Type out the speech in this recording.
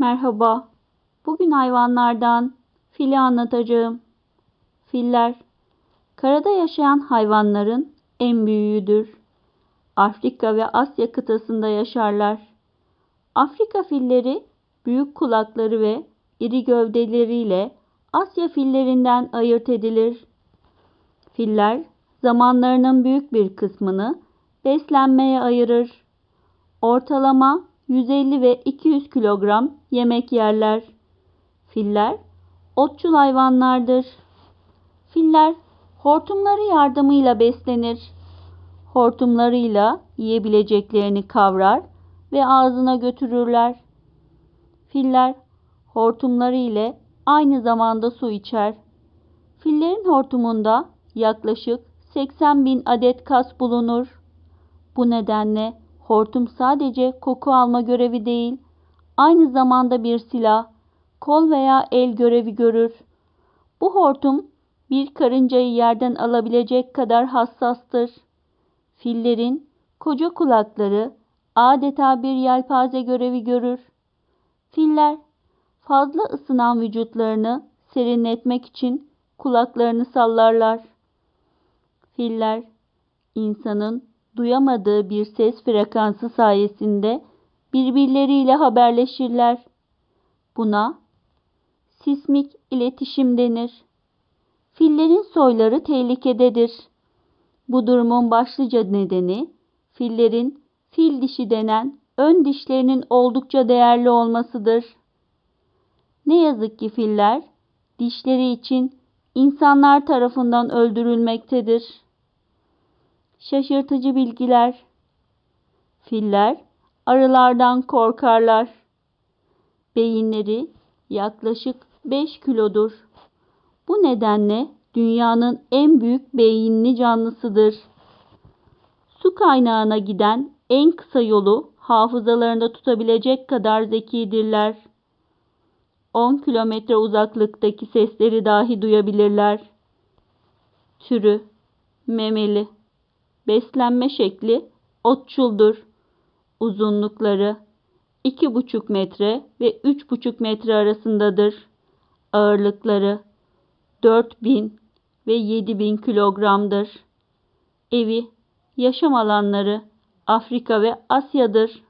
Merhaba. Bugün hayvanlardan fili anlatacağım. Filler, karada yaşayan hayvanların en büyüğüdür. Afrika ve Asya kıtasında yaşarlar. Afrika filleri büyük kulakları ve iri gövdeleriyle Asya fillerinden ayırt edilir. Filler zamanlarının büyük bir kısmını beslenmeye ayırır. Ortalama 150 ve 200 kilogram yemek yerler. Filler otçul hayvanlardır. Filler hortumları yardımıyla beslenir. Hortumlarıyla yiyebileceklerini kavrar ve ağzına götürürler. Filler hortumları ile aynı zamanda su içer. Fillerin hortumunda yaklaşık 80 bin adet kas bulunur. Bu nedenle hortum sadece koku alma görevi değil, aynı zamanda bir silah, kol veya el görevi görür. Bu hortum bir karıncayı yerden alabilecek kadar hassastır. Fillerin koca kulakları adeta bir yelpaze görevi görür. Filler fazla ısınan vücutlarını serinletmek için kulaklarını sallarlar. Filler insanın duyamadığı bir ses frekansı sayesinde birbirleriyle haberleşirler. Buna sismik iletişim denir. Fillerin soyları tehlikededir. Bu durumun başlıca nedeni fillerin fil dişi denen ön dişlerinin oldukça değerli olmasıdır. Ne yazık ki filler dişleri için insanlar tarafından öldürülmektedir. Şaşırtıcı bilgiler. Filler arılardan korkarlar. Beyinleri yaklaşık 5 kilodur. Bu nedenle dünyanın en büyük beyinli canlısıdır. Su kaynağına giden en kısa yolu hafızalarında tutabilecek kadar zekidirler. 10 kilometre uzaklıktaki sesleri dahi duyabilirler. Türü memeli. Beslenme şekli otçuldur. Uzunlukları 2,5 metre ve 3,5 metre arasındadır. Ağırlıkları 4000 ve 7000 kilogramdır. Evi, yaşam alanları Afrika ve Asya'dır.